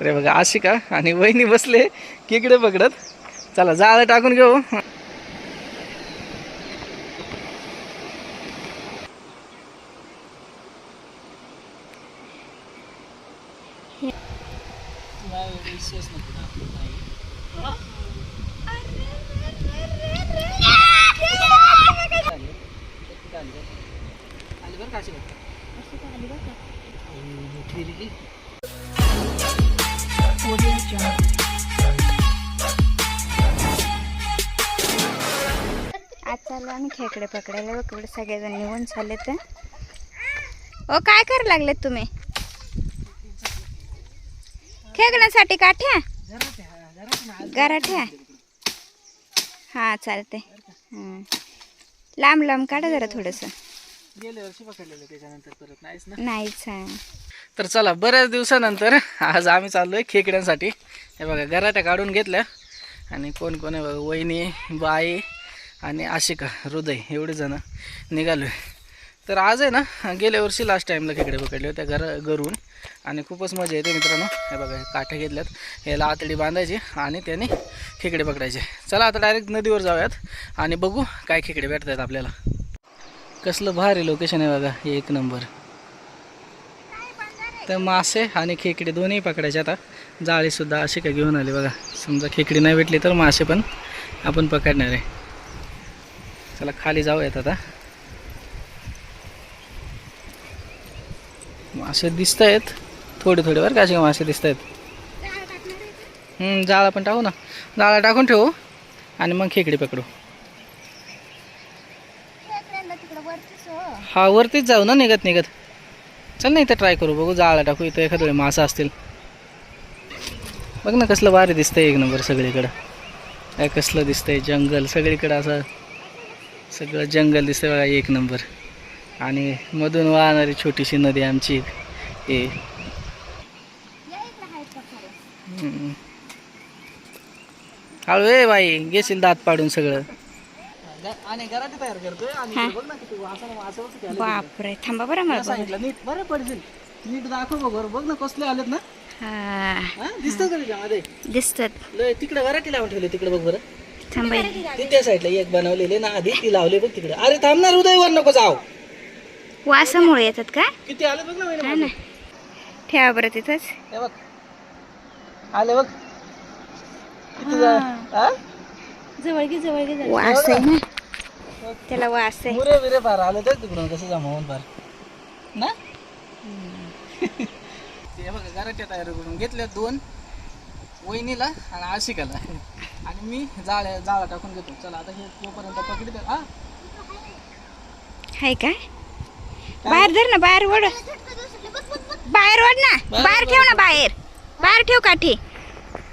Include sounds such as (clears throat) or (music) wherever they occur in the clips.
तर बघा आशिका आणि वहिनी बसले. किकडे पकडत चला जाळं टाकून घेऊ. चाललो आम्ही खेकडे पकडायला. एवढे सगळेजण निघून चालले तर ओ काय करायला लागलेत तुम्ही? खेकण्यासाठी काठ्या गराठ्या हा चालते. लांब लांब काढा जरा थोडंसं. नाहीच तर चला बऱ्याच दिवसानंतर आज आम्ही चाललोय खेकड्यांसाठी. हे बघा गराट्या काढून घेतल्या. आणि कोण कोण आहे बघा वहिनी बाई आणि आशिका हृदय एवढे जण निघालो तर आज आहे ना गेल्या वर्षी लास्ट टाईमला खेकडे पकडले होते घर घरून. आणि खूपच मजा येते मित्रांनो. हे बघा काठ्या घेतल्यात. याला आतडी बांधायची आणि त्याने खेकडे पकडायचे. चला आता डायरेक्ट नदीवर जाऊयात आणि बघू काय खेकडे भेटतात आपल्याला. कसलं भारी लोकेशन आहे बघा हे एक नंबर तर मासे आणि खेकडे दोन्ही पकडायचे आता. जाळीसुद्धा अशी काय घेऊन आली बघा. समजा खेकडी नाही भेटली तर मासे पण आपण पकडणार आहे. चला खाली जाऊयात आता. मासे दिसत आहेत थोडे थोडे बरं का असे मासे दिसत आहेत जाळा पण टाकू ना. जाळा टाकून ठेवू आणि मग खेकडी पकडू. हा वरतीच जाऊ ना निघत निघत. चल ना इथं ट्राय करू बघू जाळा टाकू इथं एखाद वेळी मासा असतील. बघ ना कसलं भारी दिसतंय एक नंबर सगळीकडं. काय कसलं दिसतंय जंगल सगळीकडं असं. सगळं जंगल दिसतंय बघा एक नंबर. आणि मधून वाहणारी छोटीशी नदी आमची. हे हम्म. हळू ए बाई घेशील दात पाडून सगळं. बापरे थांबा बरं मला तुला सांगितलं नीट बरं पडशील. नीट दाखव बघ बरं बघ ना कसले आलेत ना. दिसतं का त्याच्यामध्ये दिसतात. लय तिकडे वराठी लावून ठेवले तिकडे बघ बरं. ती त्या साईडला एक बनवलेले ना आधी ती लावली बघ तिकडे. अरे थांबणार उदयवर नको जाव वासामुळे येतात का? किती आले बघ ना हा ठेवा बरं तिथंच. हे बघ. आले बघ. किती जा- हा? जवळ घे जवळ घे वास आहे ना. त्याला वास आहे. मुरे बिरे फार आले तर तिकडून कसं जमावून फार. ना? ते बघा घराच्या तयार करून घेतल्या दोन वहिनीला आणि आशिकाला. आणि मी जाळ्या जाळा टाकून घेतो. चला आता हे तोपर्यंत पकडते. हा? हाय काय? बाहेर धर ना बाहेर ओढ. बाहेर ओढ ना. बाहेर ठेव ना बाहेर. बाहेर ठेव काठी.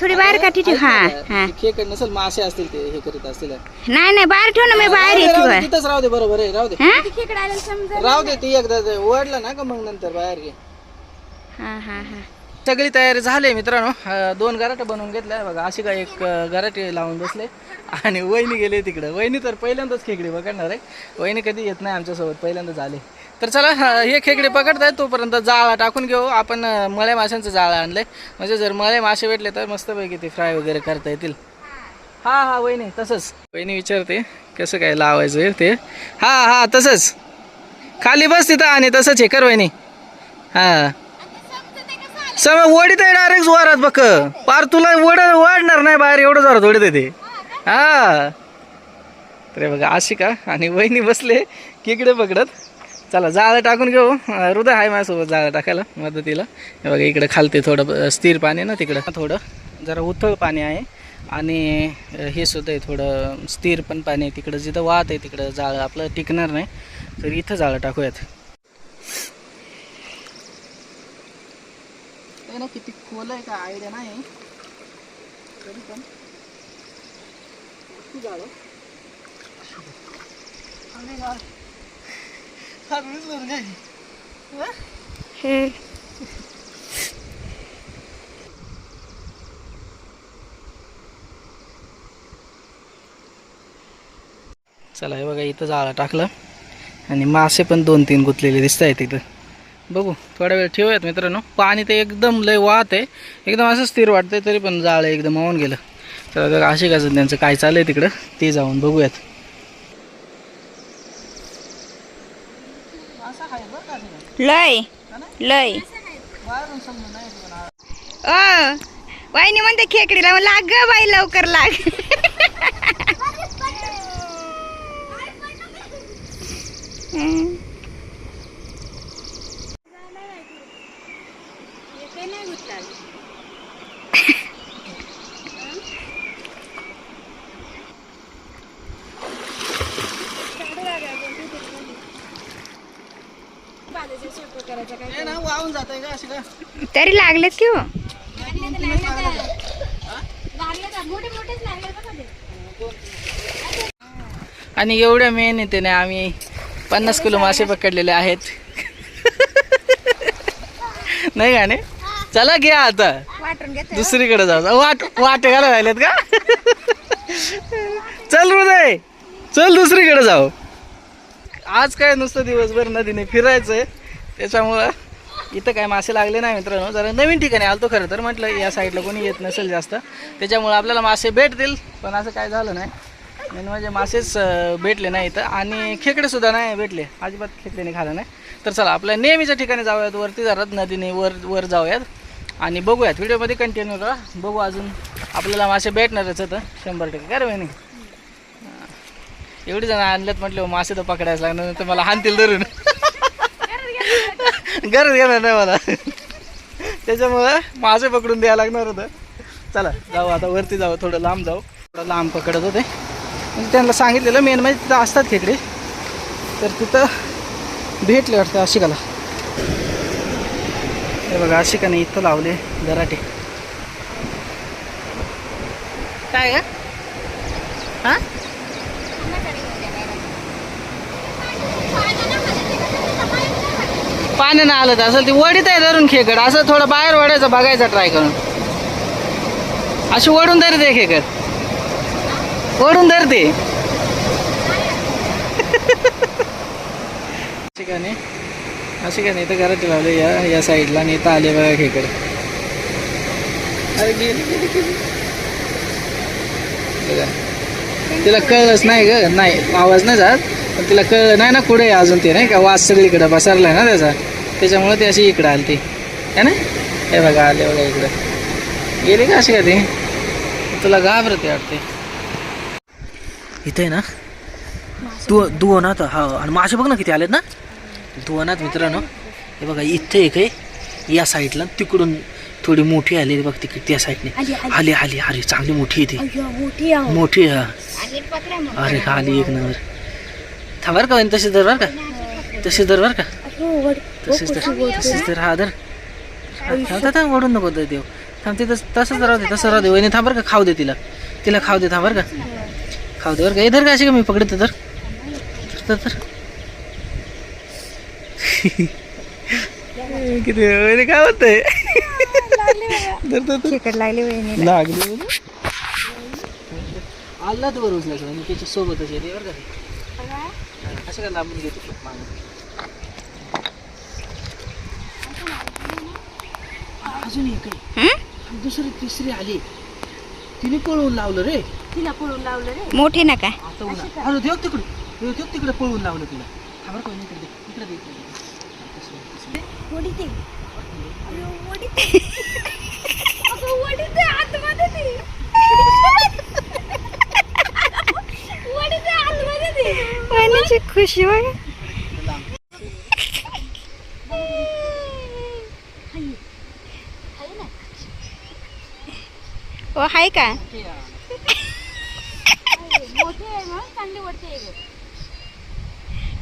थोडी बाहेर काठी ठेव. हा हा. खेकड नसेल मासे असतील ते हे करीत असतील. नाही नाही बाहेर ठेव ना मी बाहेर येते. तिथंच राहू दे बरोबर आहे राहू दे. हा? राहू दे ती एकदा ओढलं ना का मग नंतर बाहेर घे. हा हा हा. सगळी तयारी झाली मित्रांनो. दोन गराटे बनवून घेतल्या. बघा अशी काय एक गराटे लावून बसले. आणि वहिनी गेले तिकडं. वहिनी तर पहिल्यांदाच खेकडे पकडणार आहे. वहिनी कधी येत नाही आमच्यासोबत. पहिल्यांदा झाले तर चला हे खेकडे पकडताय तोपर्यंत जाळा टाकून घेऊ. आपण मळे मळ्या माशांचं जाळं आणलंय. म्हणजे जर मळे मासे भेटले तर मस्तपैकी ते फ्राय वगैरे करता येतील. हा हा वहिनी तसंच. वहिनी विचारते कसं काय लावायचं आहे ते? हा हा तसंच. खाली बस तिथं आणि तसंच हे कर वहिनी. हां. सगळं वडीत आहे डायरेक्ट जोरात बघ. पार तुला वड वाढणार नाही बाहेर एवढं जोरात ओढत येते हा. तर बघा अशी का आणि वहिनी बसले किकडे पकडत. चला जाळं टाकून घेऊ. हृदय आहे माझ्यासोबत जाळं टाकायला मदतीला. हे बघा इकडे खालते थोडं स्थिर पाणी आहे ना तिकडं. थोडं जरा उथळ पाणी आहे. आणि हे सुद्धा आहे थोडं स्थिर पण पाणी आहे तिकडं. जिथं वाहत आहे तिकडं जाळं. आपलं टिकणार नाही. तर इथं जाळं टाकूयात. ते ना किती खोल आहे का आयडिया नाही तरी पण? हे? चला हे बघा इथं जाळं टाकलं. आणि मासे पण दोन तीन गुंतलेले दिसत आहेत इथं. बघू थोडा वेळ ठेवूयात मित्रांनो. पाणी ते एकदम लय वाहत आहे. एकदम असं स्थिर वाटतंय तरी पण जाळ एकदम वाहून गेलं. तर आता आशिकाचं त्यांचं काय चाललं आहे तिकडं ते जाऊन बघूयात. लय लय. अ वाईनी म्हणते खेकडीला मग लाग ग बाई लवकर लाग. (laughs) हम्म. वाहून जात आहे का अशी का? तरी लागलेत की हो. आणि एवढ्या मेहनतीने आम्ही पन्नास किलो मासे पकडलेले आहेत. नाही गाणे चला घ्या आता. दुसरीकडे जाऊ. वाट वाटे घाला राहिलेत का? चल हृदय चल दुसरीकडे जाऊ. आज काय नुसतं दिवसभर नदीने फिरायचंय. त्याच्यामुळं इथं काय मासे लागले नाही मित्रांनो. जरा नवीन ठिकाणी आलतो खरं तर म्हटलं या साईडला कोणी येत नसेल जास्त. त्याच्यामुळं आपल्याला मासे भेटतील पण असं काय झालं नाही. मेन म्हणजे मासेच भेटले नाही इथं. आणि खेकडेसुद्धा नाही भेटले. अजिबात खेकड्याने खालं नाही. तर चला आपल्या नेहमीच्या ठिकाणी जाऊयात. वरती जरा नदीने वर वर जाऊयात. आणि बघूयात. व्हिडिओमध्ये कंटिन्यू करा. बघू अजून आपल्याला मासे भेटणारच होतं शंभर टक्के काय रे बहिणी? एवढी जण आणल्यात म्हटलं मासे तर पकडायला लागणार तर मला हानतील धरून. गरज घेणार नाही मला. त्याच्यामुळं मासे पकडून द्यायला लागणार होतं. चला जाऊ आता वरती जाऊ थोडं लांब जाऊ. थोडं लांब पकडत होते. म्हणजे त्यांना सांगितलेलं मेन म्हणजे तिथं असतात खेकडे. तर तिथं भेटले वाटतं आशिकाला. हे बघा आशिकाने इथं लावले दराटे काय का पाण्यानं आलं तर असेल ती वडीत आहे धरून खेकड. असं थोडं बाहेर वडायचं बघायचं ट्राय करून. अशी वडून धरते खेकड. ओढून धरते. ठिकाणी (laughs) अशी का नाही? तर घरात लावले या या साईडला आणि इथं आले बघा खेकड. अरे गेली गेली गेली. बघा. तिला कळलंच नाही ग. नाही आवाज नाही जात. पण तिला कळलं नाही ना पुढे आहे अजून ते नाही का? वास सगळीकडे पसरलाय ना त्याचा. त्याच्यामुळे ती अशी इकडं आली ती है ना? हे बघा आले बघा इकडं. गेली का अशी का ती तुला घाबरते वाटते. इथे ना? दु दुवनात हा आणि मासे बघ ना किती आलेत ना? दुवनात मित्रांनो. हे बघा इथे एक आहे. या साईडला. तिकडून थोडी मोठी आली बघ तिकडे त्या साईडने. आली आली. अरे चांगली मोठी आहे ती. मोठी आहे हा. अरे आली. एक नंबर. थांब बरं का वहिनी, तशी धर बरं का. तशी धर बरं का. धर. हा थांब ओढून नको देव. थांब ते तस- तसंच राहू दे तसं राहू दे. वहिनी थांब बरं का खाऊ दे तिला. तिला खाऊ दे थांब बरं का. खाऊ दे बरं का. हे धर का अशी का मी पकडते तर तर (laughs) किती वहिनी काय खेकड लागले लागली आला तर उचलायचं आणि त्याच्या सोबतच येते बरं का. असं का लांबून घेतो. अजून एक आहे. हं? दुसरी तिसरी आली तिने पळवून लावलं रे मोठी ना काय आता उन्हा अरे देव तिकडे देव देव तिकडे पळवून लावलं तिला खबर कोण इकडे दे. इकडे दे, इकडे दे. तसं, तसं. वहिनीची खुशी बघ हाय का?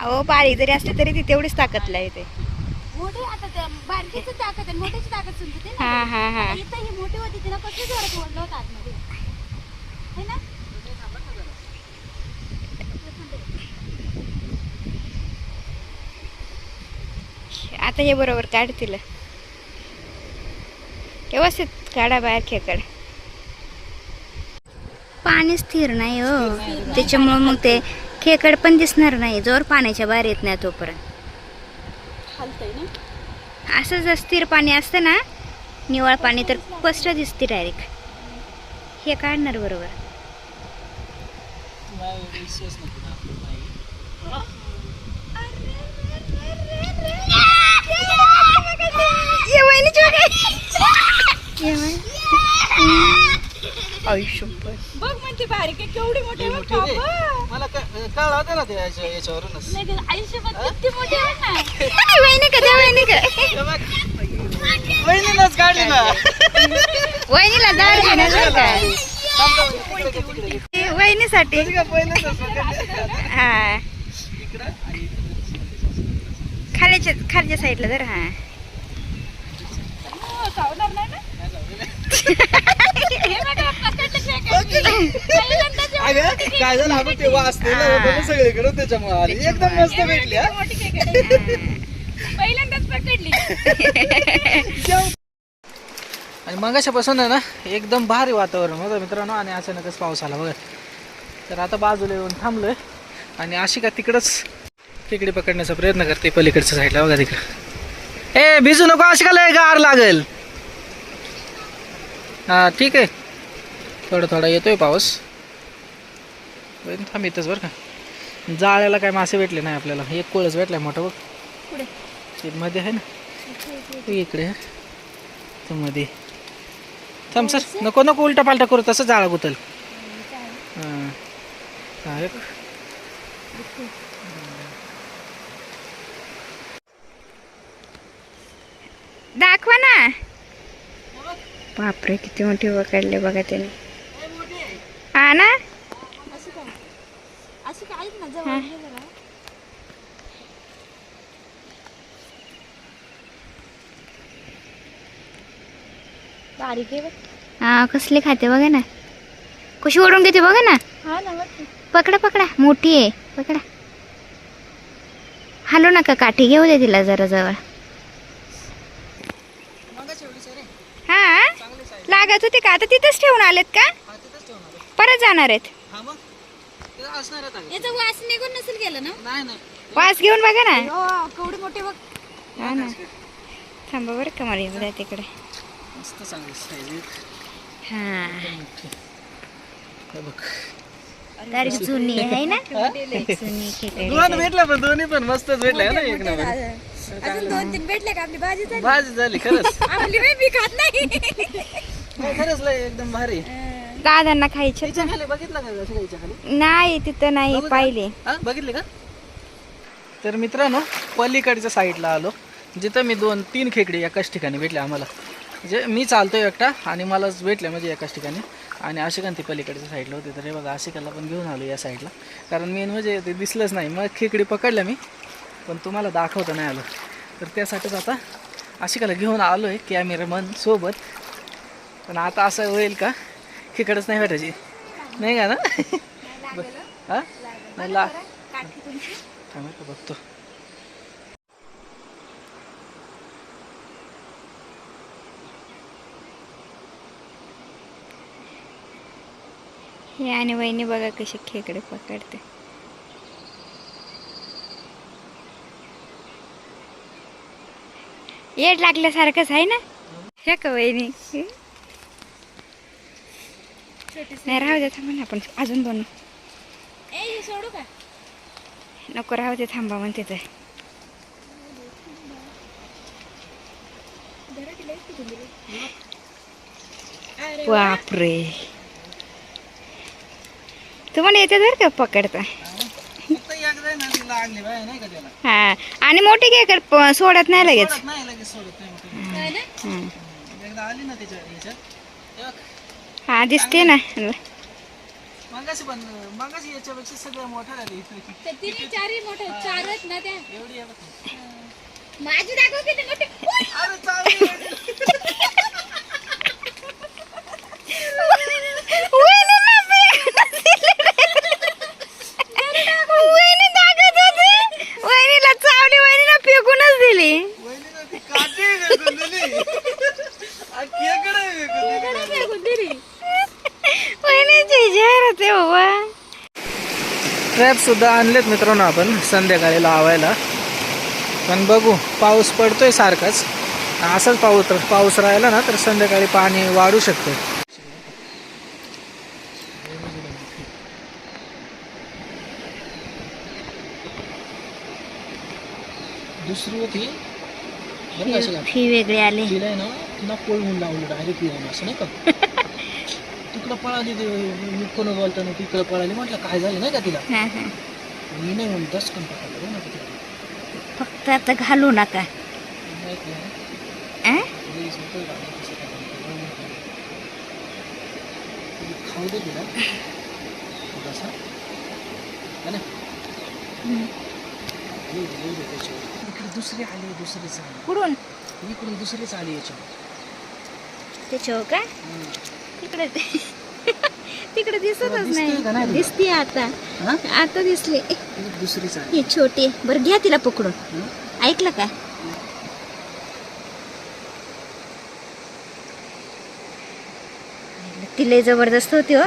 अहो बारीक जरी असली तरी ती तेवढीच ताकदला येते ताकद आहे हा हा हा. ही है ना? आता हे बरोबर काढतील व्यवस्थित काढा बाहेर खेकड. पाणी स्थिर नाही हो. त्याच्यामुळे मग ते खेकड पण दिसणार नाही. जोर पाण्याच्या बाहेर येत नाही तोपर्यंत. असं जर स्थिर पाणी असतं ना निवळ पाणी तर स्पष्ट दिसते डायरेक्ट हे काढणार बरोबर. ये वहिनीची बघा. म्हणते बारीक आहे केवढी मोठी बघ. बाबा. मला कळलं होतं ना ते याच्या- याच्यावरूनच नाही गं, आयुष्यभर किती मोठी आहे ना वहिनी का त्या वहिनी का हे बघ. वहिनीनंच काढली ना वहिनीला दाढ घेणार बरं का थांब, थांब, तिकडे घे, तिकडे घे. ते वहिनीसाठी का असं? हा खाल्याच्या खालच्या साईडला जर हा हो, चावणार नाही ना हे बघा, पकडलं खेकड्याने. पहिल्यांदाच एवढी अगं काय झालं? आपण तेव्हा असलेलं सगळीकडे त्याच्यामुळे आली. एकदम मस्त भेटली हा. पहिल्यांदाच पकडली. (laughs) आणि मगाशापासून आहे ना एकदम भारी वातावरण होतं मित्रांनो आणि अचानकच पाऊस आला बघा. तर आता बाजूला येऊन थांबलोय आणि अशी का तिकडंच तिकडे पकडण्याचा प्रयत्न करते पलीकडच्या साईडला बघा तिकडं. ए भिजू नको अशी का लय गार लागेल? हा ठीक आहे. थोडा थोडा येतोय पाऊस. बरं, थांब येतच बरं का. जाळ्याला काय मासे भेटले नाही आपल्याला. एक कोळच भेटलाय मोठा बघ. पुढे. ते मध्ये आहे ना. इकडे आहे. ते मध्ये. थांब सर नको नको उलटा पालटा करू. तसं जाळा गुतल. हां. हा, एक. दाखवा ना. बापरे किती मोठी पकडले बघा त्याने. हा ना? हा. कसले खाते बघा ना. कशी ओढून घेते बघा ना. हा. पकडा पकडा. मोठी आहे. पकडा. हलू नका काठी घेऊ दे तिला जरा जवळ हा लागत होते का आता तिथंच ठेवून आलेत का? हा, तिथंच ठेवणार आहे. परत जाणार आहेत. हा मग? असणार. याचा वास निघून नसेल गेलं ना? नाही नाही. वास घेऊन बघा ना. हो केवढे मोठे बघ. हा ना. थांबा बरं का मला येऊ द्या तिकडे. मस्त चांगली साईज हा. हे बघ. तर जुनी आहे ना? जुनी खेकडे दोन भेटलं पण दोन्ही पण मस्तच भेटले ना एक नंबर. अजून दोन तीन भेटले का? आपली भाजी झाली. भाजी झाली खरंच. आपली बाई बी खात नाही, (laughs) खरंच लय एकदम भारी. दादांना खायचे. खाली बघितलं का असं याच्या खाली? नाही तिथं नाही पाहिले. हा बघितले का? तर मित्रांनो पलीकडच्या साईडला आलो. जिथं मी दोन तीन खेकडे एकाच ठिकाणी भेटले आम्हाला. म्हणजे मी चालतोय एकटा आणि मलाच भेटले म्हणजे एकाच ठिकाणी. आणि आशिकान ती पलीकडच्या साईडला होती. तर हे बघा आशिकाला पण घेऊन आलो या साईडला. कारण मेन म्हणजे ते दिसलंच नाही. मग खेकडी पकडल्या मी पण तुम्हाला दाखवता नाही आलं. तर त्यासाठीच आता आशिकाला घेऊन आलो आहे कॅमेरामन सोबत. पण आता असं होईल का? खेकडच नाही भेटायची. नाही का ना? हा? ला बघतो. हे आणि वहिनी बघा कशी खेकडे पकडते. येड लागल्यासारखंच आहे ना? हे का वहिनी? नाही राहू दे थांबा ना आपण अजून हे सोडू का? नको राहू दे थांबा म्हणते तर बापरे. तुम्हाला येते जर का पकडता? हा आणि मोठी खेकड प- सोडत नाही लगेच. हं. दिसते ना. मगाशी पण मगाशी याच्यापेक्षा सगळ्या मोठ्या झाली त्या तिन्ही चारही मोठे चार आहेत ना त्या. एवढी आहे बघ. माझी दाखव किती मोठे. अरे चालली वहिनी ना वहिनी दाखवत होती वहिनीला चावली वहिनीला फेकूनच दिली वहिनीनं ती काठी फेकून दिली. आ, खेकडं फेकून दिली. फेकून दिली वहिनीची जाहिरात आहे बाबा ट्रॅप सुद्धा आणलेत मित्रांनो आपण संध्याकाळी लावायला. पण बघू पाऊस पडतोय सारखाच. असंच पाऊस पाऊस राहिला ना तर संध्याकाळी पाणी वाढू शकते. दुसरी होती. वेगळी आली. तिला ना तिला पळवून लावलं डायरेक्ट येऊन असं नाही का? (laughs) तिकडं पळाली ते मी कोण बोलताना तिकडं पळाली म्हटलं काय झालं नाही का तिला हा हा मी नाही म्हणून दसकन पकडलं ना तिला. फक्त आता घालू नका. आ? कसं काय. तुम्ही खाऊ दे तिला थोडासा है ना? हम्म. येऊ दे, येऊ दे त्याच्यावर. इकडे दुसरी आली दुसरीच आली कुठून इकडून दुसरीच आली याच्यावर त्याच्यावर का तिकडे तिकडे दिसतच नाही? दिसते आता. हा? आता दिसले. ही दुसरीच आली हे छोटे बरं घ्या तिला पकडून. हं? ऐकलं का? तिला जबरदस्त होती हो.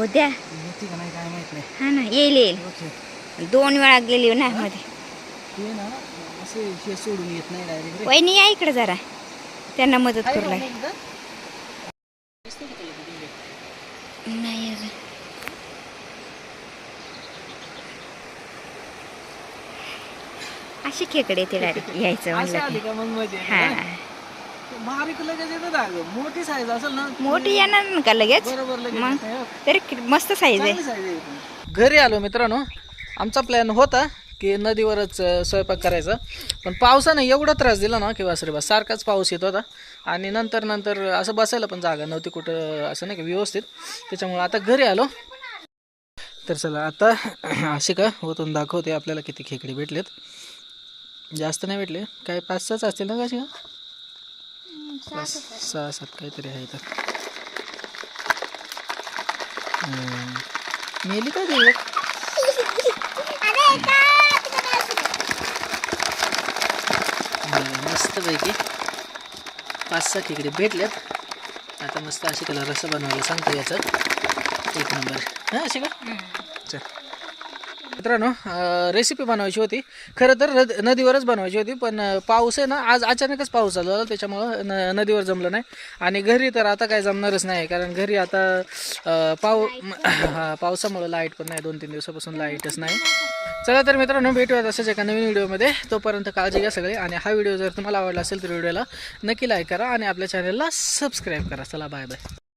उद्या माहीत नाही. हा ना येईल येईल. दोन वेळा गेली ना मध्ये. ना. हे सोडून येत नाही डायरेक्ट वहिनी या इकडे जरा. त्यांना मदत करू लाग नाही अजून अशी खेकडे ते डायरेक्ट (laughs) यायचं म्हणलं हा. मोठी साईज असेल ना मोठी येणार ना का लगेच? मग हो. तरी मस्त साईज आहे. घरी आलो मित्रांनो. आमचा प्लॅन होता की नदीवरच स्वयंपाक करायचा. पण पावसाने एवढा त्रास दिला ना की वासरे बा सारखाच पाऊस येत होता. आणि नंतर नंतर असं बसायला पण जागा नव्हती कुठं असं नाही का व्यवस्थित. त्याच्यामुळे आता घरी आलो. तर चला आता (clears throat) असे का होतून दाखवते आपल्याला किती खेकडे भेटलेत. जास्त नाही भेटले. काय पाच सहाच असतील ना कशी का सहा सात काहीतरी आहे तर. मेली काय ते एक? (laughs) हम्म, मस्तपैकी पाच सहा खेकडे भेटल्यात आता मस्त अशी त्याला रस्सा बनवायला सांगतो याचा. एक नंबर. हां अशी का? चल. मित्रांनो रेसिपी बनवायची होती. खरं तर नद नदीवरच बनवायची होती पण पाऊस आहे ना आज अचानकच पाऊस झाला त्याच्यामुळं न नदीवर जमलं नाही. आणि घरी तर आता काय जमणारच नाही कारण घरी आता पाऊ हा पावसामुळं लाइट पण नाही दोन तीन दिवसापासून लाईटच नाही. चला तर मित्रांनो भेटूयात अशाच एका नवीन व्हिडिओमध्ये. तोपर्यंत काळजी घ्या सगळे आणि हा व्हिडिओ जर तुम्हाला आवडला असेल तर व्हिडिओला नक्की लाईक करा आणि आपल्या चॅनलला सबस्क्राईब करा. चला बाय बाय